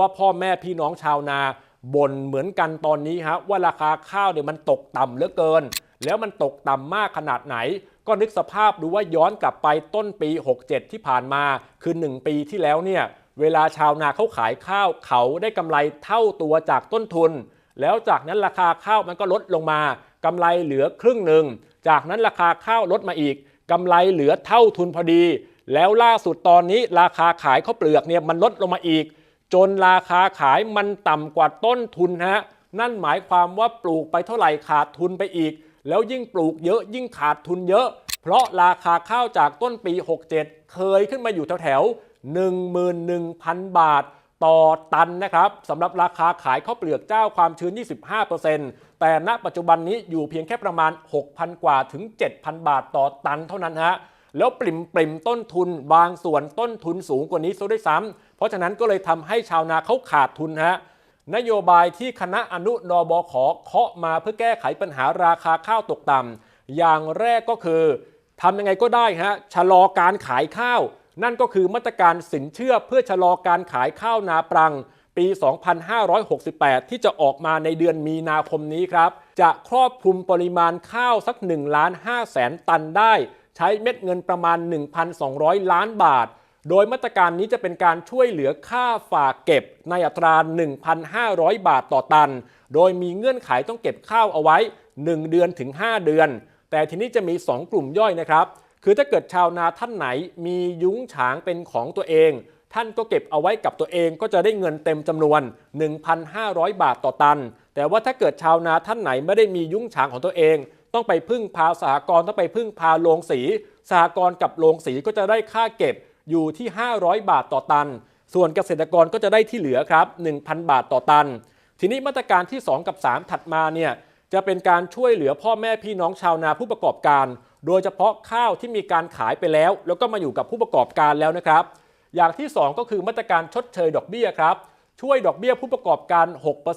ะว่าพ่อแม่พี่น้องชาวนาบ่นเหมือนกันตอนนี้ฮะว่าราคาข้าวเนี่ยมันตกต่ำเหลือเกิน แล้วมันตกต่ำมากขนาดไหน ก็นึกสภาพดูว่าย้อนกลับไปต้นปี 67 ที่ผ่านมาคือ 1 ปีที่แล้วเนี่ยเวลาชาวนาเขาขายข้าวเขาได้กำไรเท่าตัวจากต้นทุน แล้วจากนั้นราคาข้าวมันก็ลดลงมากำไรเหลือครึ่งหนึ่ง จากนั้นราคาข้าวลดมาอีกกำไรเหลือเท่าทุนพอดี แล้วล่าสุดตอนนี้ราคาขายข้าวเปลือกเนี่ยมันลดลงมาอีก จนราคาขายมันต่ำกว่าต้นทุนฮะนั่นหมายความว่าปลูกไปเท่าไหร่ขาดทุนไปอีก แล้วยิ่งปลูกเยอะยิ่งขาดทุนเยอะ เพราะราคาข้าวจากต้นปี 67 เคยขึ้นมาอยู่แถวๆ11,000 บาทต่อตันนะครับสำหรับราคาขายข้าวเปลือกเจ้าความชื้น 25%แต่ณปัจจุบันนี้อยู่เพียงแค่ประมาณ 6,000 กว่าถึง 7,000 บาทต่อตันเท่านั้นฮะแล้วปริมปริมต้นทุนบางส่วนต้นทุนสูงกว่านี้ซะด้วยซ้ำ เพราะฉะนั้นก็เลยทำให้ชาวนาเขาขาดทุนฮะนโยบายที่คณะอนุนบขเคาะมาเพื่อแก้ไขปัญหาราคาข้าวตกต่ำอย่างแรกก็คือทำยังไงก็ได้ฮะชะลอการขายข้าว นั่นก็คือมาตรการสินเชื่อเพื่อชะลอการขายข้าวนาปรัง ปี 2568 ที่จะออกมาในเดือนมีนาคมนี้ครับ จะครอบคลุมปริมาณข้าวสัก1ล้าน5แสนตันได้ ใช้เม็ดเงินประมาณ 1,200 ล้านบาท โดยมาตรการนี้จะเป็นการช่วยเหลือค่าฝากเก็บในอัตรา 1,500 บาทต่อตัน โดยมีเงื่อนไขต้องเก็บข้าวเอาไว้ 1 เดือนถึง 5 เดือน แต่ทีนี้จะมี 2 กลุ่มย่อยนะครับ คือถ้าเกิดชาวนาท่านไหนมียุ้งฉางเป็นของตัวเอง ท่านก็เก็บเอาไว้กับตัวเองก็จะได้เงินเต็มจำนวน 1,500 บาทต่อตัน แต่ว่าถ้าเกิดชาวนาท่านไหนไม่ได้มียุ้งฉางของตัวเองต้องไปพึ่งพาสหกรณ์ต้องไปพึ่งพาโรงสีสหกรณ์กับโรงสีก็จะได้ค่าเก็บ อยู่ที่ 500 บาทต่อตัน ส่วนเกษตรกรก็จะได้ที่เหลือครับ 1,000 บาทต่อตัน ทีนี้มาตรการที่ 2 กับ 3 ถัดมาเนี่ยจะเป็นการช่วยเหลือพ่อแม่พี่น้องชาวนาผู้ประกอบการ โดยเฉพาะข้าวที่มีการขายไปแล้ว แล้วก็มาอยู่กับผู้ประกอบการแล้วนะครับ อย่างที่ 2 ก็คือมาตรการชดเชยดอกเบี้ยครับช่วยดอกเบี้ยผู้ประกอบการ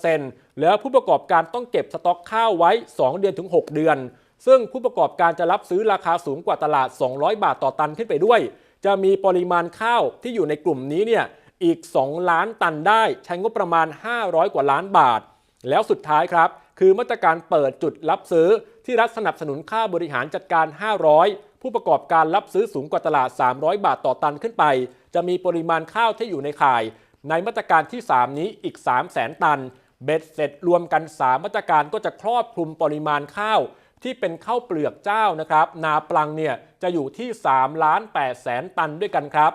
6%แล้วผู้ประกอบการต้องเก็บสต็อกข้าวไว้ 2 เดือนถึง 6 เดือน ซึ่งผู้ประกอบการจะรับซื้อราคาสูงกว่าตลาด 200 บาทต่อตันขึ้นไปด้วย จะมีปริมาณข้าวที่อยู่ในกลุ่มนี้เนี่ยอีก 2 ล้านตันได้ใช้งบประมาณ 500 กว่าล้านบาท แล้วสุดท้ายครับ คือมาตรการเปิดจุดรับซื้อที่รัฐสนับสนุนค่าบริหารจัดการ 500 ผู้ประกอบการรับซื้อสูงกว่าตลาด 300 บาทต่อตันขึ้นไป จะมีปริมาณข้าวที่อยู่ในข่าย ในมาตรการที่ 3 นี้อีก 3 0 0แสนตัน เบ็ดเสร็จรวมกัน 3 มาตรการก็จะครอบคลุมปริมาณข้าว ที่เป็นข้าวเปลือกเจ้านะครับ นาปลังเนี่ยจะอยู่ที่3ล้าน8แสนตันด้วยกันครับ